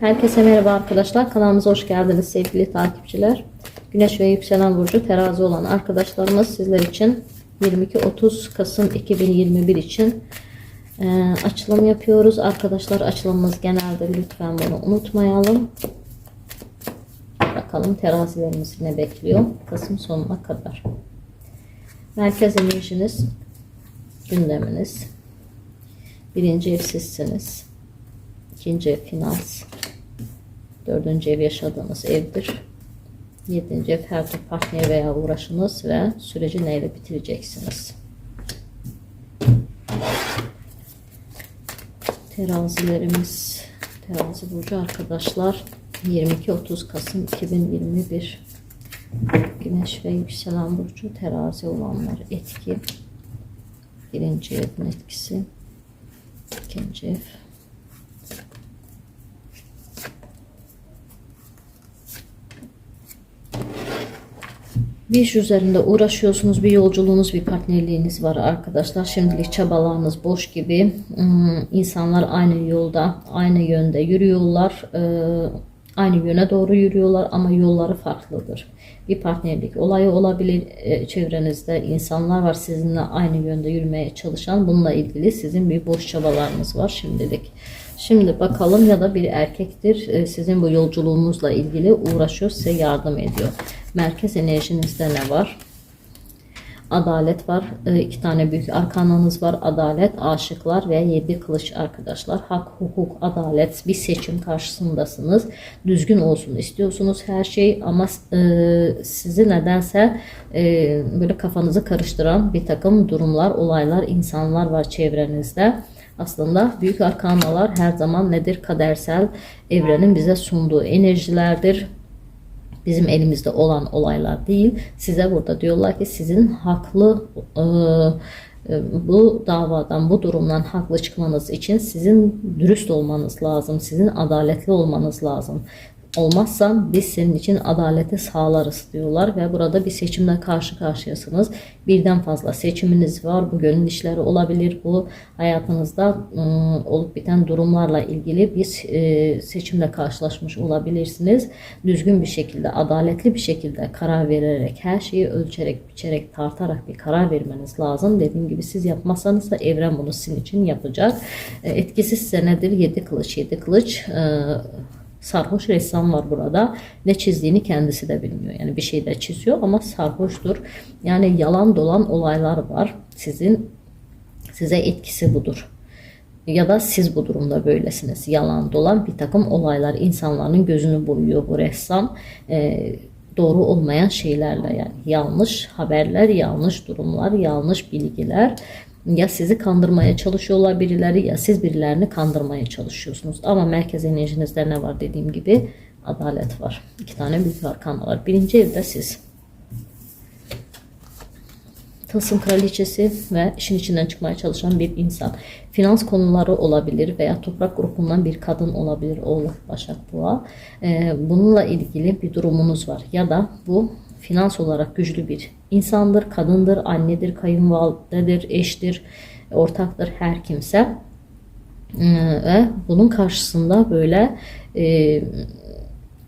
Herkese merhaba arkadaşlar. Kanalımıza hoş geldiniz sevgili takipçiler. Güneş ve yükselen burcu terazi olan arkadaşlarımız sizler için 22-30 Kasım 2021 için e, açılım yapıyoruz. Arkadaşlar açılımımız genelde lütfen bunu unutmayalım. Bakalım terazilerimiz ne bekliyor Kasım sonuna kadar. Merkez enerjiniz, gündeminiz. Birinci ev sizsiniz. İkinci ev finans. Dördüncü ev yaşadığınız evdir. Yedinci ev her türlü partner veya uğraşınız ve süreci neyle bitireceksiniz. Terazilerimiz, terazi burcu arkadaşlar 22-30 Kasım 2021 Güneş ve yükselen burcu terazi olanlar etki birinci evin etkisi ikinci ev Bir iş üzerinde uğraşıyorsunuz, bir yolculuğunuz, bir partnerliğiniz var arkadaşlar. Şimdilik çabalarınız boş gibi. Hmm, İnsanlar aynı yolda, aynı yönde yürüyorlar. Ee, Aynı yöne doğru yürüyorlar ama yolları farklıdır. Bir partnerlik olayı olabilir. Ee, Çevrenizde insanlar var sizinle aynı yönde yürümeye çalışan. Bununla ilgili sizin bir boş çabalarınız var şimdilik. Şimdi bakalım ya da bir erkektir e, sizin bu yolculuğunuzla ilgili uğraşıyor, size yardım ediyor. Merkez enerjinizde ne var? Adalet var. E, iki tane büyük arkananız var. Adalet, aşıklar ve yedi kılıç arkadaşlar. Hak, hukuk, adalet bir seçim karşısındasınız. Düzgün olsun istiyorsunuz her şey ama e, sizi nedense böyle kafanızı karıştıran bir takım durumlar, olaylar, insanlar var çevrenizde. Aslında büyük arkanalar her zaman nedir? Kadersel evrenin bize sunduğu enerjilerdir bizim elimizde olan olaylar değil. Size burada diyorlar ki sizin haklı e, e, bu davadan, bu durumdan haklı çıkmanız için sizin dürüst olmanız lazım. Sizin adaletli olmanız lazım. Olmazsa biz senin için adaleti sağlarız diyorlar ve burada bir seçimle karşı karşıyasınız. Birden fazla seçiminiz var. Bu gönül işleri olabilir. Bu hayatınızda ıı, olup biten durumlarla ilgili bir e, seçimle karşılaşmış olabilirsiniz. Düzgün bir şekilde, adaletli bir şekilde karar vererek, her şeyi ölçerek, biçerek, tartarak bir karar vermeniz lazım. Dediğim gibi siz yapmazsanız da evren bunu sizin için yapacak. E, etkisi size nedir? 7 kılıç, 7 kılıç e, sarhoş ressam var burada. Ne çizdiğini kendisi de bilmiyor. Yani bir şey de çiziyor ama sarhoştur. Yani yalan dolan olaylar var. Sizin size etkisi budur. Ya da siz bu durumda böylesiniz. Yalan dolan bir takım olaylar insanların gözünü boyuyor bu ressam. Ee, doğru olmayan şeylerle yani yanlış haberler, yanlış durumlar, yanlış bilgiler ya sizi kandırmaya çalışıyorlar birileri ya siz birilerini kandırmaya çalışıyorsunuz. Ama merkez enerjinizde ne var dediğim gibi adalet var. İki tane büyük arkan var. Birinci evde siz. Tılsım kraliçesi ve işin içinden çıkmaya çalışan bir insan. Finans konuları olabilir veya toprak grubundan bir kadın olabilir. Oğlak, Başak, Boğa. Ee, bununla ilgili bir durumunuz var. Ya da bu finans olarak güçlü bir insandır, kadındır, annedir, kayınvalidedir, eştir, ortaktır her kimse. Ee, ve bunun karşısında böyle e,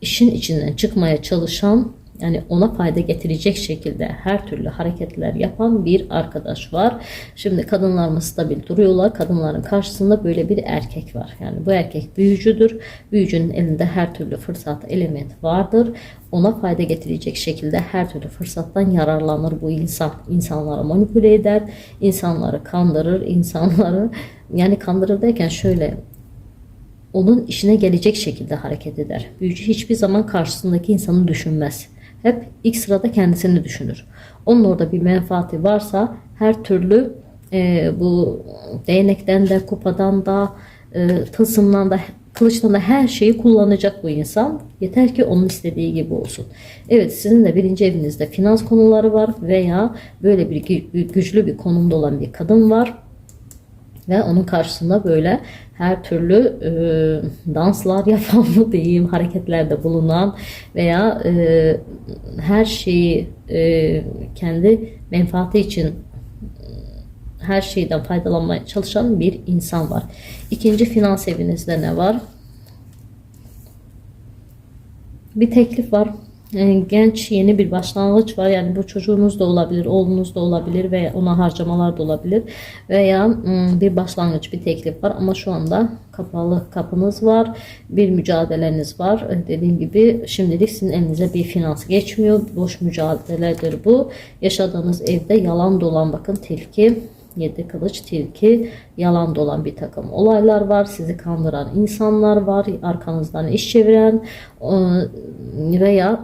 işin içinden çıkmaya çalışan yani ona fayda getirecek şekilde her türlü hareketler yapan bir arkadaş var. Şimdi kadınlarımız stabil duruyorlar. Kadınların karşısında böyle bir erkek var. Yani bu erkek büyücüdür. Büyücünün elinde her türlü fırsat element vardır. Ona fayda getirecek şekilde her türlü fırsattan yararlanır bu insan. İnsanları manipüle eder, insanları kandırır, insanları yani kandırır derken şöyle onun işine gelecek şekilde hareket eder. Büyücü hiçbir zaman karşısındaki insanı düşünmez hep ilk sırada kendisini düşünür. Onun orada bir menfaati varsa her türlü e, bu değnekten de kupadan da e, tılsımdan da kılıçtan da her şeyi kullanacak bu insan. Yeter ki onun istediği gibi olsun. Evet sizin de birinci evinizde finans konuları var veya böyle bir güçlü bir konumda olan bir kadın var. Ve onun karşısında böyle her türlü e, danslar yapan mı diyeyim, hareketlerde bulunan veya e, her şeyi e, kendi menfaati için her şeyden faydalanmaya çalışan bir insan var. İkinci finans evinizde ne var? bir teklif var. Genç yeni bir başlangıç var. Yani bu çocuğunuz da olabilir, oğlunuz da olabilir ve ona harcamalar da olabilir. Veya mm, bir başlangıç, bir teklif var ama şu anda kapalı kapınız var. Bir mücadeleniz var. E, Dediğim gibi şimdilik sizin elinize bir finans geçmiyor. Boş mücadeledir bu. Yaşadığınız evde yalan dolan bakın tilki Yedi kılıç tilki yalan dolan bir takım olaylar var. Sizi kandıran insanlar var. Arkanızdan iş çeviren e, veya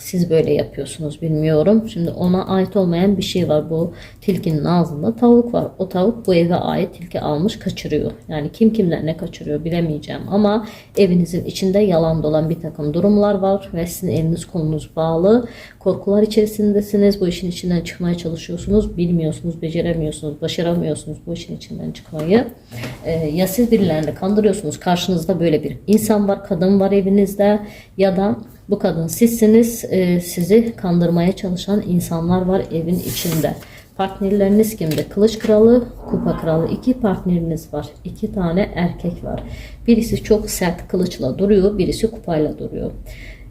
siz böyle yapıyorsunuz bilmiyorum. Şimdi ona ait olmayan bir şey var. Bu tilkinin ağzında tavuk var. O tavuk bu eve ait tilki almış kaçırıyor. Yani kim kimden ne kaçırıyor bilemeyeceğim. Ama evinizin içinde yalan dolan bir takım durumlar var. Ve sizin eliniz kolunuz bağlı. Korkular içerisindesiniz. Bu işin içinden çıkmaya çalışıyorsunuz. Bilmiyorsunuz, beceremiyorsunuz, başaramıyorsunuz bu işin içinden çıkmayı. Ee, ya siz birilerini kandırıyorsunuz. Karşınızda böyle bir insan var, kadın var evinizde. Ya da bu kadın sizsiniz. Ee, sizi kandırmaya çalışan insanlar var evin içinde. Partnerleriniz kimde? Kılıç kralı, kupa kralı. İki partneriniz var. İki tane erkek var. Birisi çok sert kılıçla duruyor. Birisi kupayla duruyor.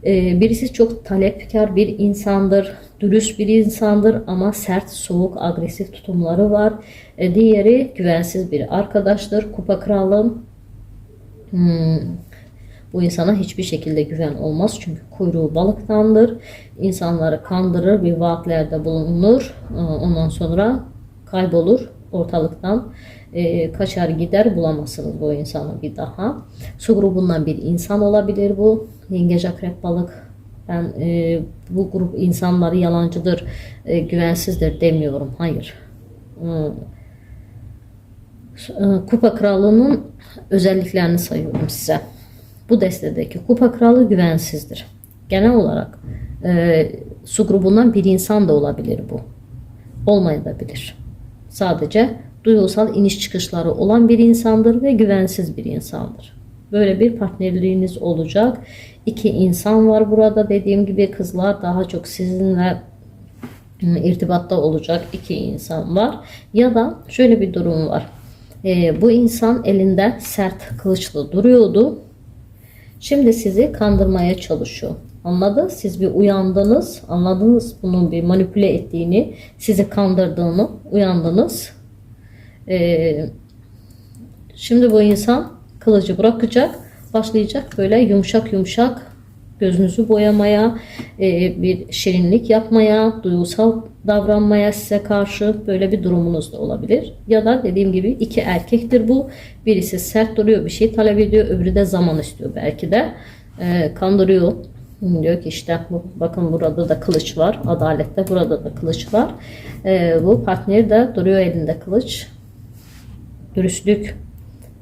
Ee, birisi çok talepkar bir insandır. Dürüst bir insandır ama sert, soğuk, agresif tutumları var. Ee, diğeri güvensiz bir arkadaştır. Kupa kralı hmm, bu insana hiçbir şekilde güven olmaz çünkü kuyruğu balıktandır. İnsanları kandırır, bir vaatlerde bulunur. Ee, Ondan sonra kaybolur ortalıktan. Ee, kaçar gider bulamazsınız bu insanı bir daha. Su grubundan bir insan olabilir bu. Yengeç, akrep, balık. Ben e, bu grup insanları yalancıdır, e, güvensizdir demiyorum. Hayır. Hmm. E, Kupa Krallığı'nın özelliklerini sayıyorum size. Bu destedeki Kupa Kralı güvensizdir. Genel olarak e, su grubundan bir insan da olabilir bu. Olmayabilir. Sadece duygusal iniş çıkışları olan bir insandır ve güvensiz bir insandır. Böyle bir partnerliğiniz olacak. İki insan var burada. Dediğim gibi kızlar daha çok sizinle irtibatta olacak iki insan var. Ya da şöyle bir durum var. Ee, bu insan elinde sert kılıçlı duruyordu. Şimdi sizi kandırmaya çalışıyor. Anladı? Siz bir uyandınız. Anladınız bunun bir manipüle ettiğini, sizi kandırdığını uyandınız. Ee, şimdi bu insan kılıcı bırakacak. Başlayacak böyle yumuşak yumuşak gözünüzü boyamaya, e, bir şirinlik yapmaya, duygusal davranmaya size karşı böyle bir durumunuz da olabilir. Ya da dediğim gibi iki erkektir bu. Birisi sert duruyor, bir şey talep ediyor, öbürü de zaman istiyor belki de. E, kandırıyor. Diyor ki işte bakın burada da kılıç var. Adalette burada da kılıç var. E, bu partner de duruyor elinde kılıç. Dürüstlük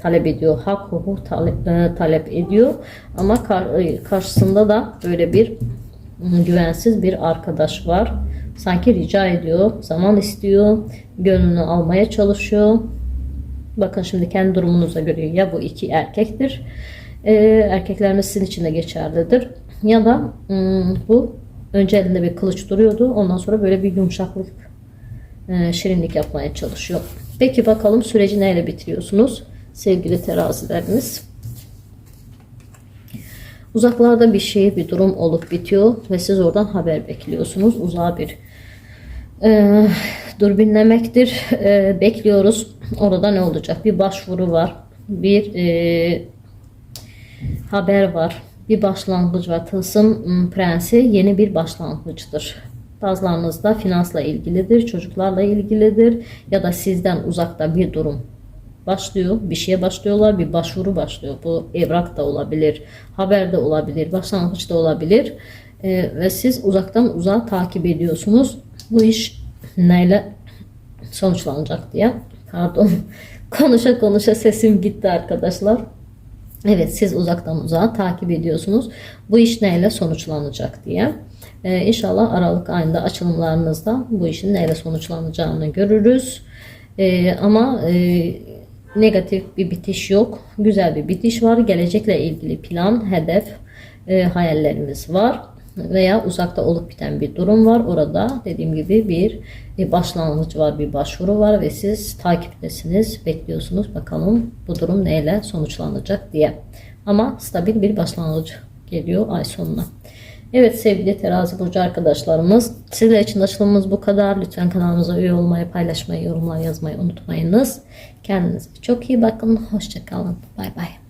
talep ediyor. Hak hukuk talep, e, talep ediyor. Ama kar, e, karşısında da böyle bir güvensiz bir arkadaş var. Sanki rica ediyor, zaman istiyor, gönlünü almaya çalışıyor. Bakın şimdi kendi durumunuza göre ya bu iki erkektir, e, erkekleriniz sizin için de geçerlidir. Ya da bu önce elinde bir kılıç duruyordu, ondan sonra böyle bir yumuşaklık, e, şirinlik yapmaya çalışıyor. Peki bakalım süreci neyle bitiriyorsunuz? Sevgili terazilerimiz. Uzaklarda bir şey, bir durum olup bitiyor ve siz oradan haber bekliyorsunuz. Uzağa bir e, durbinlemektir. E, bekliyoruz. Orada ne olacak? Bir başvuru var. Bir e, haber var. Bir başlangıç var. Tılsım prensi yeni bir başlangıçtır. Bazılarınızda finansla ilgilidir, çocuklarla ilgilidir ya da sizden uzakta bir durum başlıyor. Bir şeye başlıyorlar. Bir başvuru başlıyor. Bu evrak da olabilir. Haber de olabilir. Başlangıç da olabilir. Ee, ve siz uzaktan uzağa takip ediyorsunuz. Bu iş neyle sonuçlanacak diye. Pardon. konuşa konuşa sesim gitti arkadaşlar. Evet siz uzaktan uzağa takip ediyorsunuz. Bu iş neyle sonuçlanacak diye. Ee, inşallah Aralık ayında açılımlarınızda bu işin neyle sonuçlanacağını görürüz. Ee, ama e, negatif bir bitiş yok. Güzel bir bitiş var. Gelecekle ilgili plan, hedef, e, hayallerimiz var veya uzakta olup biten bir durum var. Orada dediğim gibi bir e, başlangıç var, bir başvuru var ve siz takiptesiniz, bekliyorsunuz. Bakalım bu durum neyle sonuçlanacak diye. Ama stabil bir başlangıç geliyor ay sonuna. Evet sevgili terazi burcu arkadaşlarımız sizler için açılımımız bu kadar. Lütfen kanalımıza üye olmayı, paylaşmayı, yorumlar yazmayı unutmayınız. Kendinize çok iyi bakın. Hoşçakalın. Bay bay.